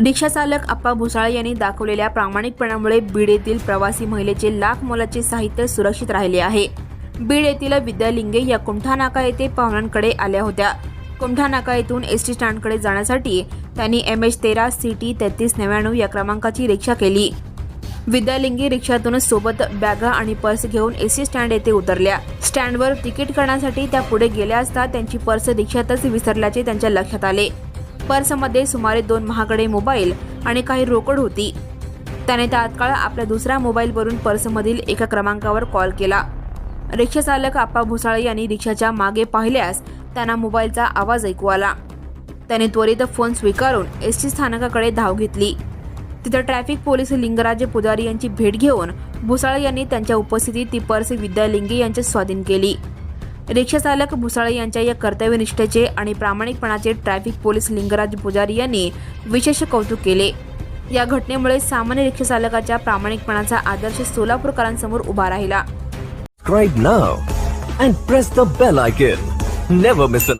रिक्षा चालक भुसाळे यांनी दाखवलेल्या प्रामाणिकपणामुळे बीड येथील प्रवासी महिलेचे लाख मोलाचे साहित्य सुरक्षित राहिले आहे. बीड येथील विद्यालिंगे या कुमठा नाका येथे पाहुण्यांकडे आल्या होत्या. कुमठा नाका येथून एस टी स्टँडकडे जाण्यासाठी त्यांनी एम एच तेरा सी टी तेहतीस नव्याण्णव या क्रमांकाची रिक्षा केली. विद्यालिंगी रिक्षातून सोबत बॅगा आणि पर्स घेऊन एसी स्टँड येथे उतरल्या. स्टँडवर तिकीट करण्यासाठी त्या पुढे गेल्या असता त्यांची पर्स रिक्षातच विसरल्याचे त्यांच्या लक्षात आले. पर्समध्ये सुमारे दोन महागडे मोबाईल आणि काही रोकड होती. त्याने तात्काळ आपल्या दुसऱ्या मोबाईलवरून पर्समधील एका क्रमांकावर कॉल केला. रिक्षाचालक आप्पा भुसाळे यांनी रिक्षाच्या मागे पाहिल्यास त्यांना मोबाईलचा आवाज ऐकू आला. त्याने त्वरित फोन स्वीकारून एस टी स्थानकाकडे धाव घेतली. तिथं ट्रॅफिक पोलीस लिंगराजे पुजारी यांची भेट घेऊन भुसाळे यांनी त्यांच्या उपस्थितीत ती पर्स विद्यालिंगे यांच्या स्वाधीन केली. रिक्षाचालक भुसाळे यांच्या या कर्तव्यनिष्ठेचे आणि प्रामाणिकपणाचे ट्रॅफिक पोलीस लिंगराज पुजारी यांनी विशेष कौतुक केले. या घटनेमुळे सामान्य रिक्षा चालकाच्या प्रामाणिकपणाचा आदर्श सोलापूरकरांसमोर उभा राहिला.